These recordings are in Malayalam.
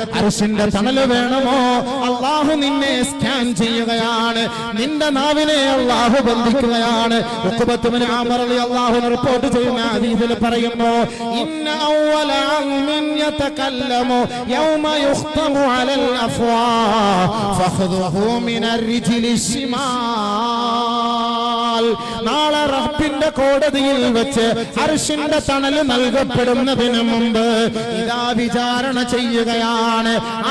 അരിശിന്റെ തണൽ വേണമോ? അള്ളാഹു നിന്നെ സ്കാൻ ചെയ്യുകയാണ്. നിന്റെ നാവിനെ അള്ളാഹു ബന്ധിക്കുകയാണ്. അള്ളാഹു റിപ്പോർട്ട് ചെയ്യുന്ന രീതിയിൽ പറയുമ്പോ ഇന്ന നാളെ റബ്ബിന്റെ കോടതിയിൽ വെച്ച് അർഷിന്റെ തണൽ നൽകപ്പെടുന്നതിന് മുമ്പ് ഇതാ വിചാരണ ചെയ്യുകയാണ്.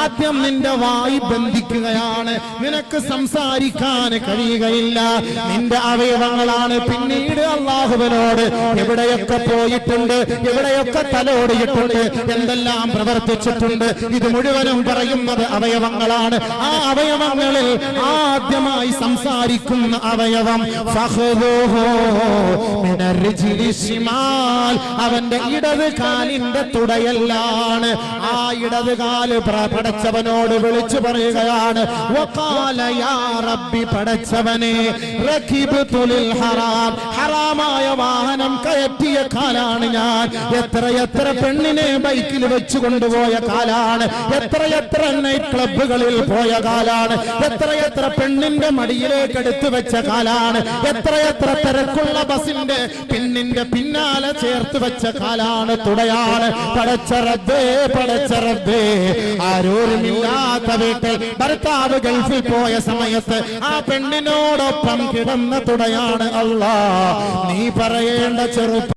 ആദ്യം നിന്റെ വായി ബന്ധിക്കുകയാണ്. നിനക്ക് സംസാരിക്കാൻ കഴിയുകയില്ല. നിന്റെ അവയവങ്ങളാണ് പിന്നീട് അള്ളാഹുവിനോട് എവിടെയൊക്കെ പോയിട്ടുണ്ട് എവിടെയൊക്കെ തലോടിയിട്ടുണ്ട് എന്തെല്ലാം പ്രവർത്തിച്ചിട്ടുണ്ട്. ഇത് മുഴുവനും പറയുന്നത് അവയവങ്ങളാണ്. ആ അവയവങ്ങളിൽ ആദ്യമായി സംസാരിക്കുന്ന അവയവം അവന്റെ ഇടത് കാലിന്റെ തുടയല്ലാണ്. ആ ഇടത് കാൽ പ്ര- പടച്ചവനോട് വിളിച്ചു പറയുകയാണ്. ഹറാം. ഹറാമായ വാഹനം കയറ്റിയ കാലാണ് ഞാൻ. എത്ര എത്ര പെണ്ണിനെ ബൈക്കിൽ വെച്ചു കൊണ്ടുപോയ കാലാണ്. എത്ര എത്ര നൈറ്റ് ക്ലബുകളിൽ പോയ കാലാണ്. എത്ര എത്ര പെണ്ണിന്റെ മടിയിലേക്ക് എടുത്തു വെച്ച കാലാണ്. എത്ര എത്ര തിരക്കുള്ള ബസിന്റെ പിന്നിന്റെ പിന്നാലെ ചേർത്ത് വെച്ച കാലാണ് തുടയാണ്. പടച്ചറബേ പടച്ചറബേ ആരോരുമില്ലാത്ത വീട്ടിൽ ഭർത്താവ് ഗൾഫിൽ പോയ സമയത്ത് ആ പെണ്ണിനോടൊപ്പം കിടന്ന തുടയാണ് അള്ളാ. നീ പറയേണ്ട ചെറുപ്പം